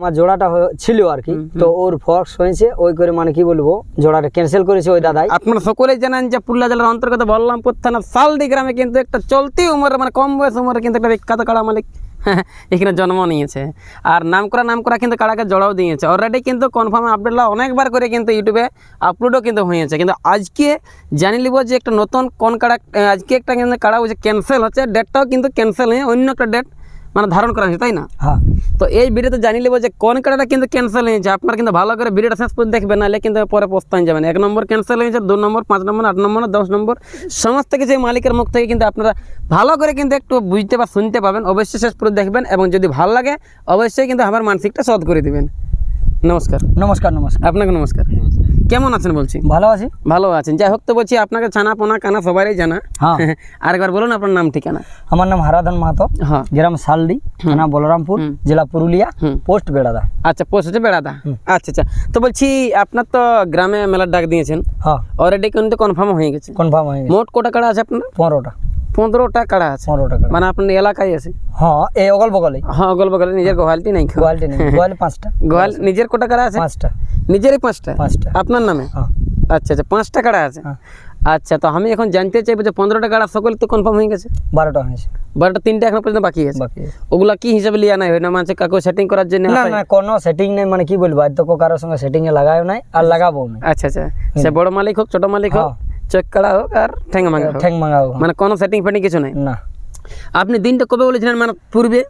আমার জোড়াটা ছিল আর কি। তো ওর ফক্স হয়েছে ওই করে মানে কি বলব জোড়াটা ক্যান্সেল করেছে ওই দাদাই। আপনারা সকলেই জানেন যে পুরুলিয়া জেলার অন্তর্গত বলরামপুর থানার সালদি গ্রামে কিন্তু একটা চলতি উমর মানে কম বয়স উমরে কিন্তু একটা বিখ্যাত কাড়া মালিক এখানে জন্ম নিয়েছে। আর নাম করা নাম করা কিন্তু কাড়াকে জড়াও দিয়েছে। অলরেডি কিন্তু কনফার্ম আপডেটলা অনেকবার করে কিন্তু ইউটিউবে আপলোডও কিন্তু হয়েছে। কিন্তু আজকে জানি লিব যে একটা নতুন কোন কাড়া আজকে একটা কিন্তু কাড়া হচ্ছে ক্যান্সেল হচ্ছে ডেটটাও কিন্তু ক্যান্সেল হয়ে অন্য একটা ডেট মানে ধারণ করা হয়েছে তাই না? হ্যাঁ। তো এই ভিডিওতে জানি নেব যে কোন কার্ডটা কিন্তু ক্যান্সেল হয়েছে। আপনার কিন্তু ভালো করে ভিডিওটা শেষ পর্যন্ত দেখবেন নাহলে কিন্তু পরে পস্তান যাবেন এক নম্বর ক্যান্সেল হয়েছে দু নম্বর পাঁচ নম্বর আট নম্বর দশ নম্বর। সমস্ত কিছু এই মালিকের মুখ থেকে কিন্তু আপনারা ভালো করে কিন্তু একটু বুঝতে বা শুনতে পাবেন। অবশ্যই শেষ পর্যন্ত দেখবেন এবং যদি ভালো লাগে অবশ্যই কিন্তু আমার মানসিকটা শোধ করে দেবেন। নমস্কার। নমস্কার নমস্কার। আপনাকে নমস্কার। কেমন আছেন বলছি? ভালো আছি। ভালো আছেন। যাই হোক তো বলছি আপনাকে ছানা পোনা কানা সবারই জানা। হ্যাঁ। আরেকবার বলুন আপনার নাম ঠিকানা। আমার নাম হারাধন মাহাতো। হ্যাঁ। গ্রাম সালডি থানা বলরামপুর জেলা পুরুলিয়া। পোস্ট বেড়াদা। আচ্ছা পোস্ট হচ্ছে বেড়াদা। আচ্ছা আচ্ছা। তো বলছি আপনার তো গ্রামে মেলার ডাক দিয়েছেন। হ্যাঁ। অলরেডি কিন্তু কনফার্ম হয়ে গেছে। কনফার্ম হয়ে গেছে। মোট কটা কাড়া আছে আপনার? পনেরোটা। পনেরোটা কাড়া আছে। পনেরো টাকা মানে আপনার এলাকায় আছে? হ্যাঁ এই অগল বগলেই হ্যাঁ গল্প করে নিজের গোয়ালটি নাই। গোয়ালটি নেই গোয়াল পাঁচটা। গোয়াল নিজের কটা কাড়া আছে? পাঁচটা। নিজেরই পাঁচটা? পাঁচটা। আপনার নামে? হ্যাঁ। আচ্ছা আচ্ছা পাঁচটা কাড়া আছে। হ্যাঁ। আচ্ছা তো আমি এখন জানতে চাইব যে পনেরোটা কাড়া সকল তো কনফার্ম হয়ে গেছে? বারোটা হয়েছে। বারোটা তিনটা এখন পর্যন্ত বাকি আছে। বাকি আছে। ওগুলা কি হিসাবে লিয়া নাই? হয় না মানে কাকু সেটিং করার জন্য না না কোনো সেটিং নেই মানে কি বলব আজ তো কারোর সঙ্গে সেটিং এ লাগাও নাই আর লাগাবো না আচ্ছা আচ্ছা। সে বড় মালিক হোক ছোট মালিক হোক হ্যাঁ। চেক কাড়া হোক আর ঠেঙ্গা মাঙ্গা হোক। ঠ্যাং মাঙ্গাবো মানে কোনো সেটিং ফেটিং কিছু নাই? না। আপনি দিনটা কবে বলেছিলেন? মানে পূর্বে?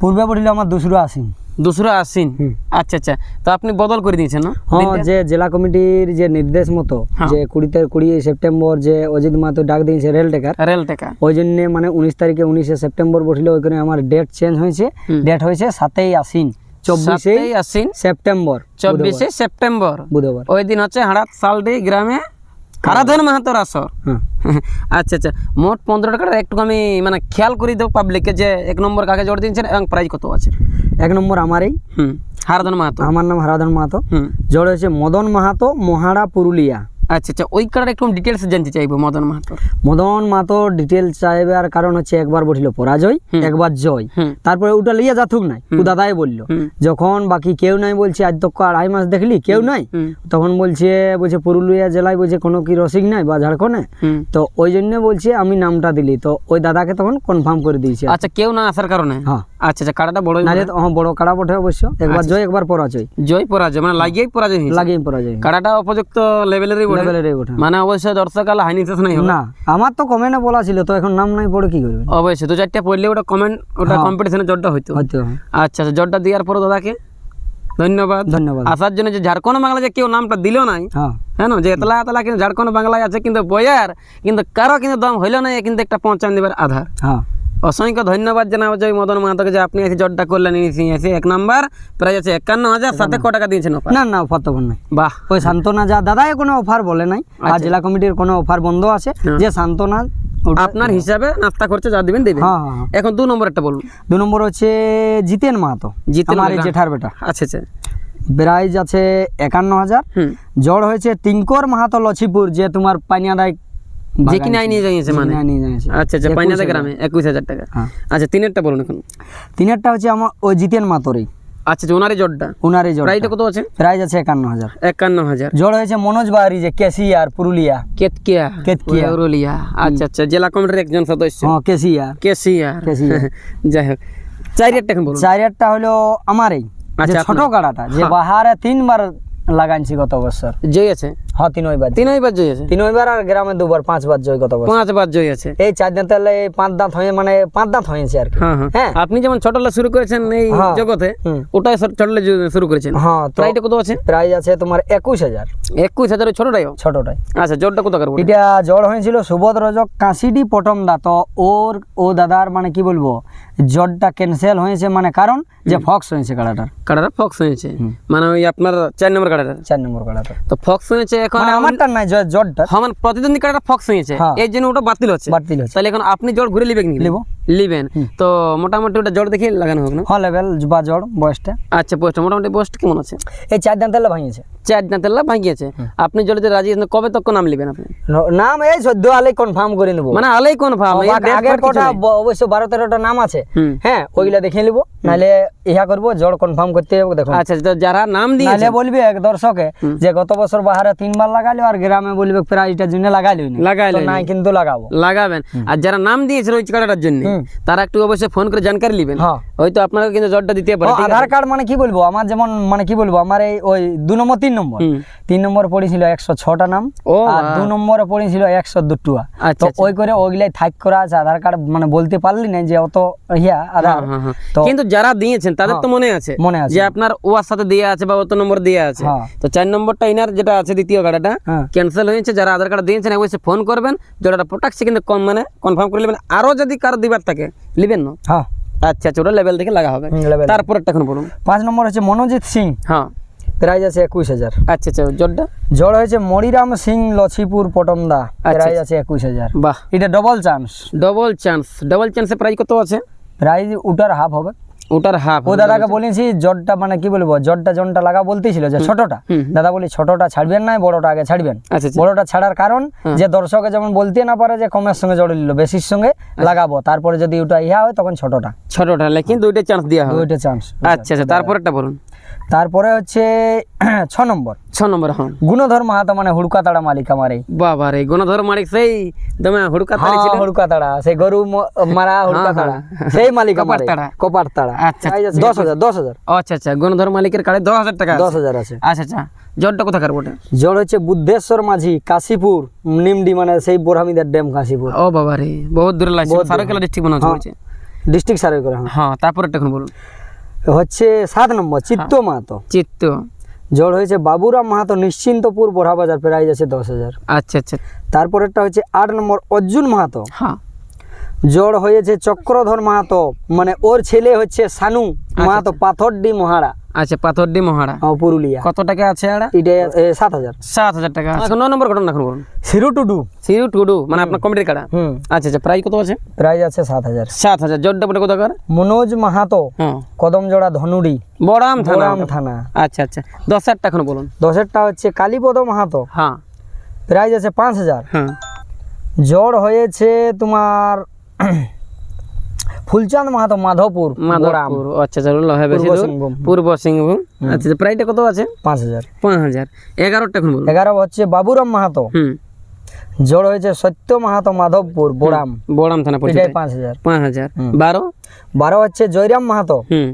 পূর্বে পড়লে আমার দুশোরা আসি দুসরা হুম। আচ্ছা আচ্ছা। তো আপনি বদল করে দিয়েছেন না? হ্যাঁ যে জেলা কমিটির যে নির্দেশ মতো হ্যাঁ। যে কুড়িতে কুড়ি সেপ্টেম্বর যে অজিত মাহাতো ডাক দিয়েছে রেল টেকার রেল টাকা ওই জন্য মানে উনিশ তারিখে উনিশে সেপ্টেম্বর বসলে ওইখানে আমার ডেট চেঞ্জ হয়েছে। ডেট হয়েছে সাতই আশ্বিন চব্বিশে আশ্বিন সেপ্টেম্বর চব্বিশে সেপ্টেম্বর। বুধবার। ওই দিন হচ্ছে হাড়াত সালডি গ্রামে আরাধন মাহাতো আসর হ্যাঁ। আচ্ছা আচ্ছা। মোট পনেরো টাকাটা একটু আমি মানে খেয়াল করে দেবো পাবলিককে যে এক নম্বর কাকে জোর দিয়েছেন এবং প্রাইজ কত আছে। এক নম্বর আমারই। হুম হারাধন মাহাতো। আমার নাম হারাধন মাহাতো। জোর হয়েছে মদন মাহাতো মহাড়া পুরুলিয়া। আচ্ছা আচ্ছা ওই কার্ডের একটু ডিটেলস জানতে চাইব মদন মাহাতোর। মদন মাহাতো ডিটেল চাইবার কারণ হচ্ছে একবার বসিল পরাজয় একবার জয়। তারপরে ওটা লিয়া নাই ও দাদাই বলল। যখন বাকি কেউ নাই বলছে আজ তো আড়াই মাস দেখলি কেউ নাই? তখন বলছে বলছে পুরুলিয়া জেলায় বলছে কোনো কি রসিক নাই বা ঝাড়খণ্ডে? তো ওই জন্য বলছে আমি নামটা দিলি। তো ওই দাদাকে তখন কনফার্ম করে দিয়েছে আচ্ছা কেউ না আসার কারণে? হ্যাঁ। আচ্ছা আচ্ছা কাড়াটা বড় হ্যাঁ বড় কাড়া বটে অবশ্য। একবার জয় একবার পরাজয়। জয় পরাজয় মানে লাগিয়েই পরাজয় হয়েছে। পরাজয় কাড়াটা উপযুক্ত লেভেলেরই বটে। লেভেলের ওঠা মানে অবশ্যই দর্শক আলা হাইনি শেষ নাই না আমার তো কমেন্টে বলা ছিল তো এখন নাম নাই পড়ে কি করবে? অবশ্যই দু চারটে পড়লে ওটা কমেন্ট ওটা কম্পিটিশনে জটটা হইতো। হয়তো আচ্ছা আচ্ছা জটটা দেওয়ার পর দাদাকে ধন্যবাদ। ধন্যবাদ। আসার জন্য যে ঝাড়খণ্ড বাংলা যে কেউ নামটা দিল নাই হ্যাঁ। হ্যাঁ যে এতলা এতলা কিন্তু ঝাড়খণ্ড বাংলায় আছে কিন্তু বয়ার কিন্তু কারও কিন্তু দম হইল না কিন্তু একটা পঞ্চান্ন দিবার আধার। হ্যাঁ। অসংখ্য ধন্যবাদ জানাব যে মদন মাহাতোকে যে আপনি এসে জটটা করলেন এসে। এক নাম্বার প্রায় আছে একান্ন হাজার সাথে ক টাকা দিয়েছেন? না না অফার তখন নাই। বাহ। ওই সান্ত্বনা যা দাদাই কোনো অফার বলে নাই আর জেলা কমিটির কোনো অফার বন্ধ আছে। হ্যাঁ। যে সান্ত্বনা আপনার হিসাবে নাস্তা খরচা যা দিবেন দেবেন। হ্যাঁ হ্যাঁ। এখন দু নম্বরটা বলুন। দু নম্বর হচ্ছে জিতেন মাহাতো জিতেন আমার জেঠার বেটা। আচ্ছা আচ্ছা। প্রাইজ আছে একান্ন হাজার। জ্বর হয়েছে টিঙ্কর মাহাতো লছিপুর যে তোমার পানিয়াদায় যে কিনে নিয়ে মানে? আচ্ছা আচ্ছা পাইনাদা গ্রামে একুশ হাজার টাকা। হ্যাঁ। আচ্ছা তিনেরটা বলুন এখন। তিনেরটা হচ্ছে আমার ওই জিতেন আচ্ছা ওনারই জটটা? উনারই জ্বর প্রাইসটা কত আছে? আছে একান্ন হাজার। একান্ন হাজার। হয়েছে মনোজ বাহারি যে কেসিয়ার পুরুলিয়া। কেতকিয়া। কেতকিয়া। পুরুলিয়া। আচ্ছা আচ্ছা জেলা কমিটির একজন সদস্য। হ্যাঁ কেসিয়ার কেসিয়ার। যাই হোক। চারিয়ারটা এখন বলুন। চারিয়ারটা হলো আমারই। যে আচ্ছা, ছোট কাড়াটা যে বাহারে তিনবার লাগাইছি গত বছর। জয় আছে? হ্যাঁ জয় আছে আর গ্রামে দুবার পাঁচবার জয় গত বছর। জয় আছে। এই চার তাহলে পাঁচ দাঁত হয়ে মানে পাঁচ দাঁত হয়েছে আর হ্যাঁ হ্যাঁ। হ্যাঁ। আপনি যেমন ছোটলা শুরু করেছেন এই। জগতে। ওটাই ছোটলা শুরু করেছেন। হ্যাঁ প্রাইসটা কত আছে? প্রাইজ আছে তোমার একুশ হাজার। একুশ হাজার ছোটটাইও? ছোটটাই। আচ্ছা জোরটা কত করব এটা জ্বর হয়েছিল সুবোধ রজক কাশিডি পটম দা। তো ওর ও দাদার মানে কি বলব জ্বরটা ক্যান্সেল হয়েছে মানে কারণ যে ফক্স হয়েছে কাড়াটার। কাটাটা ফক্স হয়েছে। মানে ওই আপনার চার নম্বর কাটাটা চার নম্বর কাড়াটা তো ফক্স হয়েছে এখন মানে আমারটা নাই জ্বরটা হ্যাঁ মানে প্রতিদ্বন্দ্বী ফক্স হয়েছে। এর এই জন্য ওটা বাতিল হচ্ছে। বাতিল হচ্ছে। তাহলে এখন আপনি জোর ঘুরে নিবেন নেব। লিবেন। তো মোটামুটি ওটা জড় দেখে লাগানো হোক না? হ্যাঁ লেভেল বা জড় বয়সটা। আচ্ছা পোস্ট মোটামুটি পোস্ট কেমন আছে? এই চার দান তেলে ভাঙিয়েছে। চার দাঁতের ভাঙিয়েছে। আপনি জড়িতে রাজি আছেন, কবে তক নাম লিবেন আপনি? নাম এই সদ্য আলে কনফার্ম করে নেব। মানে আলাই কোন ফার্ম আগের ব- অবশ্য বারো তেরোটা নাম আছে। হ্যাঁ ওইগুলা দেখে নিবো নাহলে ইহা করব জড় কনফার্ম করতে হবে দেখো আচ্ছা তো যারা নাম দিয়েছে। নাহলে বলবে এক দর্শকে যে গত বছর বাহারে তিনবার লাগালো আর গ্রামে বলবে প্রায় এটার জন্য লাগাইলো লাগাইলো নাই কিন্তু লাগাবো। লাগাবেন। আর যারা নাম দিয়েছে ওই কাটাটার জন্য তারা একটু অবশ্যই ফোন করে জানকারি নেবেন। হ্যাঁ। হয়তো আপনাকে কিন্তু জটটা দিতে পারে ও, ঠিক আছে? আধার কার্ড মানে কি বলব? আমার যেমন মানে কি বলব? আমার এই ওই দু নম্বর তিন নম্বর। হুম। তিন নম্বর পড়েছিল একশো ছটা নাম ও আর দু নম্বরে পড়েছিল একশো দুটুয়া আচ্ছা, তো আচ্ছা। ওই করে ওইগুলাই থাক করা আছে আধার কার্ড মানে বলতে পারলি না যে অত ইয়া আধার। হ্যাঁ, হ্যাঁ। তো কিন্তু যারা দিয়েছেন তাদের তো মনে আছে মনে আছে। যে আপনার ওয়ার সাথে দেওয়া আছে বা অত নম্বর দেওয়া আছে। হ্যাঁ। তো চার নম্বরটা ইনার যেটা আছে দ্বিতীয় গাড়িটা হ্যাঁ। ক্যান্সেল হয়েছে। যারা আধার কার্ড দিয়েছেন অবশ্যই ফোন করবেন যেটা প্রোটাক্ট কিন্তু কম মানে কনফার্ম করে নেবেন। আরও যদি কারও দিবার থাকে নেবেন না। হ্যাঁ। আচ্ছা আচ্ছা ওটা লেভেল থেকে লাগা হবে। level। তারপরেরটা এখন বলুন। পাঁচ নম্বর হচ্ছে মনোজিৎ সিং। হ্যাঁ। প্রাইজ আছে একুশ হাজার। আচ্ছা আচ্ছা জোরটা? জড় হয়েছে মরিরাম সিং লছিপুর পটমদা প্রাইজ আছে একুশ হাজার। বাহ। এটা double chance double chance double চান্সের price কত আছে? প্রাইজ উটার হাফ হবে। ওটার হাফ ও দাদাকে বলেছি জটটা মানে কি বলব জটটা জনটা লাগা বলতেছিল যে ছোটটা। দাদা বলি ছোটটা ছাড়বেন না বড়টা আগে ছাড়বেন। আচ্ছা আচ্ছা। বড়টা ছাড়ার কারণ যে দর্শকে যেমন বলতে না পারে যে কমের সঙ্গে জড়ে নিল বেশির সঙ্গে লাগাবো। তারপরে যদি ওটা ইহা হয় তখন ছোটটা। ছোটটা লেকিন দুইটা চান্স দেওয়া হবে। দুইটা চান্স আচ্ছা আচ্ছা তারপরেরটা বলুন। তারপরে হচ্ছে ছ নম্বর। ছ নম্বর হ্যাঁ। গুণধর মাহাতো মানে হুড়কা তাড়া মালিক আমার এই বাবা রে গণধর মালিক সেই দমে হুড়কা তাড়ি ছিল? হুড়কা তাড়া সেই গরু মারা হুড়কা হ্যাঁ, তাড়া হ্যাঁ। সেই মালিক আমার কপার তাড়া। কপার তাড়া আচ্ছা, প্রাইস আছে। দশ হাজার দশ হাজার। ও, আচ্ছা আচ্ছা গণধর মালিকের দশ হাজার টাকা দশ আছে। হাজার আছে। আচ্ছা আচ্ছা জটটা কোথাকার বটে জল হচ্ছে বুদ্ধেশ্বর মাঝি কাশীপুর নিমডি মানে সেই বোরহামিদার ড্যাম কাশীপুর। ও বাবা রে বহুত দূরে লাগছে। সারকেলা ডিস্ট্রিক্ট মনে হচ্ছে ডিস্ট্রিক্ট সার্ভে করে হ্যাঁ। হ্যাঁ তারপরেরটা এখন বলুন। হচ্ছে সাত নম্বর চিত্ত মাহাতো। চিত্ত। জল হয়েছে বাবুরাম মাহাতো নিশ্চিন্তপুর বোরহাবাজার প্রাইজ আছে দশ হাজার। আচ্ছা আচ্ছা। তারপরেরটা হচ্ছে আট নম্বর অর্জুন মাহাতো। হ্যাঁ। জড় হয়েছে চক্রধর মাহাতো। মানে ওর ছেলে হচ্ছে সানু মাহাতো পাথরডি মহারা আচ্ছা পাথরডি মহারা ও, পুরুলিয়া। কত টাকা আছে আড়া? এটা সাত হাজার। সাত হাজার টাকা এখন ন নম্বর ঘটনা এখন বলুন। সিরু টুডু। সিউ টুডু মানে আপনার কমিটির কাড়া? হুম। আচ্ছা আচ্ছা প্রাইস কত আছে? প্রাইজ আছে সাত হাজার। সাত হাজার। জটটা বটে কত কার? মনোজ মাহাতো হ্যাঁ। কদমজোড়া ধনুড়ি। বড়াম থানা। বোরাম থানা। আচ্ছা আচ্ছা। দশ হাজার টাকা এখন বলুন। দশেরটা হচ্ছে কালীপদ মাহাতো। হ্যাঁ। প্রাইজ আছে পাঁচ হাজার। হ্যাঁ। জ্বর হয়েছে তোমার ফুলচাঁদ মাহাতো মাধবপুর মাধবপুর আচ্ছা চলুন লহে বেশি পূর্ব দূর। পূর্ব সিংভূম। আচ্ছা প্রাইসটা কত আছে? পাঁচ হাজার। পাঁচ হাজার। এগারোটা এখন বলুন এগারো হচ্ছে বাবুরাম মাহাতো। হুম। জ্বর হয়েছে সত্য মাহাতো মাধবপুর বোরাম বোরাম থানা পড়ছে পাঁচ হাজার। পাঁচ হাজার। বারো? বারো হচ্ছে জয়রাম মাহাতো। হুম।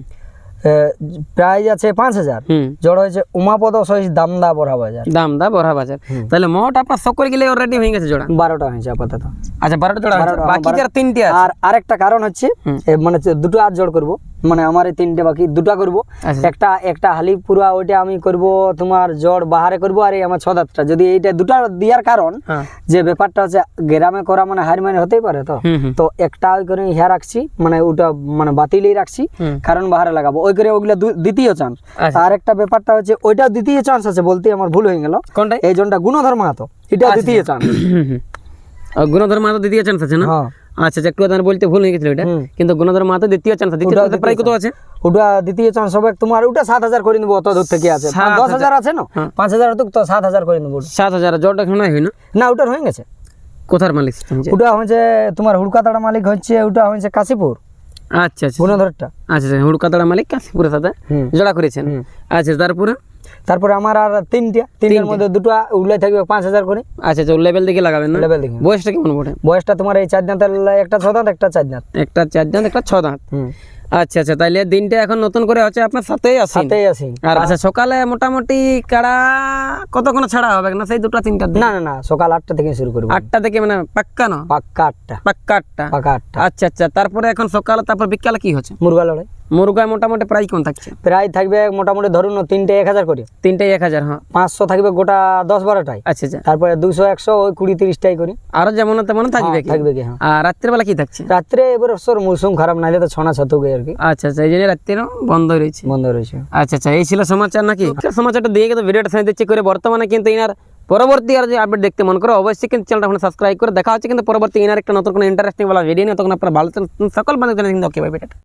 প্রাইজ আছে পাঁচ হাজার। জ্বর হয়েছে উমাপদ সহিস দামদা বড়া বাজার। দাম দা বড়া বাজার। তাহলে মোট আপনার সকল গেলে অলরেডি হয়ে গেছে জোড়া? বারোটা হয়েছে আপাতত। আচ্ছা বারোটা জোড়া। বাকি যার তিনটে আর আরেকটা কারণ হচ্ছে মানে দুটো আর জোড় করব। মানে আমার এই তিনটে বাকি দুটা করব। আচ্ছা। একটা একটা হালি পুরা ওইটা আমি করব তোমার জড় বাহারে করব আর এই আমার ছ দাঁতটা যদি এইটা দুটা দেওয়ার কারণ হ্যাঁ। যে ব্যাপারটা হচ্ছে গ্রামে করা মানে হার মানে হতেই পারে তো। তো একটা ওই করে ইহা রাখছি মানে ওটা মানে বাতিলেই রাখছি কারণ বাহারে লাগাবো। ওই করে ওগুলা দ্বিতীয় চান্স আচ্ছা। আর একটা ব্যাপারটা হচ্ছে ওইটাও দ্বিতীয় চান্স আছে বলতে আমার ভুল হয়ে গেল। কোনটাই? এই জনটা গুণধর মাহাতো এটা দ্বিতীয় চান্স হুম হুম। আর গুণধর মাহাতো দ্বিতীয় চান্স আছে না? হ্যাঁ। আচ্ছা একটু আগে বলতে ভুল হয়ে গেছিল এটা। কিন্তু গুণধর মাহাতো দ্বিতীয় চান্স দ্বিতীয় চান্স প্রায় কত আছে? ওটা দ্বিতীয় চান্স হবে তোমার ওটা সাত হাজার করে নেব অত দূর থেকে আছে। দশ হাজার। আছে না? হ্যাঁ। পাঁচ হাজার তো সাত হাজার করে নেব। সাত হাজার জলটা এখন হয় না? না ওটার হয়ে গেছে। কোথার মালিক ওটা হচ্ছে তোমার হুড়কাতাড়া মালিক হচ্ছে ওটা হচ্ছে কাশীপুর। আচ্ছা আচ্ছা। গুণধরটা। আচ্ছা আচ্ছা হুড়কাতড়া মালিক কাশীপুরের সাথে। জোড়া করেছেন। আচ্ছা তারপরে? তারপরে আমার আর তিনটা তিনটার মধ্যে দুটো উল্লাই থাকবে পাঁচ হাজার করে। আচ্ছা আচ্ছা লেভেল দিকে লাগাবেন না? লেভেল দেখে। বয়সটা কেমন বটে? বয়সটা তোমার এই চার দাঁতের একটা ছ দাঁত একটা চার দাঁত। একটা চার দাঁত একটা ছ দাঁত? আচ্ছা আচ্ছা তাইলে দিনটা এখন নতুন করে হচ্ছে আপনার সাথেই আসেন সাথেই আছি আর আচ্ছা সকালে মোটামুটি কাড়া কতক্ষণ ছাড়া হবে? না সেই দুটো তিনটা না না না সকাল আটটা থেকে শুরু করব। আটটা থেকে মানে পাক্কা না? পাক্কা আটটা। পাক্কা আটটা? পাক্কা আটটা। আচ্ছা আচ্ছা তারপরে এখন সকালে তারপর বিকালে কি হচ্ছে? মুরগা লড়াই। মুরগায় মোটামুটি প্রাইস কোন থাকছে? প্রায় থাকবে মোটামুটি ধরুন তিনটে এক হাজার করে। তিনটে এক হাজার হ্যাঁ। পাঁচশো থাকবে গোটা দশ বারোটাই। আচ্ছা আচ্ছা। তারপরে দুশো একশো ওই কুড়ি তিরিশটাই করি। আরও যেমন তেমন থাকবে থাকবে কি হ্যাঁ। আর রাত্রেবেলা কি থাকছে? রাত্রে এবার সর মৌসুম খারাপ নাইলে তো ছনা ছাতুক আর কি। আচ্ছা আচ্ছা এই জন্য রাত্রেও বন্ধ রয়েছে। বন্ধ রয়েছে। আচ্ছা আচ্ছা এই ছিল সমাচার নাকি? সমাচারটা দিয়ে কিন্তু ভিডিওটা শুনে দিচ্ছি করে বর্তমানে কিন্তু ইনার পরবর্তী আর যে আপডেট দেখতে মন করো অবশ্যই কিন্তু চ্যানেলটা সাবস্ক্রাইব করে দেখা হচ্ছে কিন্তু পরবর্তী ইনার একটা নতুন কোনো ইন্টারেস্টিং বলা ভিডিও নিয়ে। তখন আপনার ভালো সকল বান্ধব কিন্তু ওকে বাই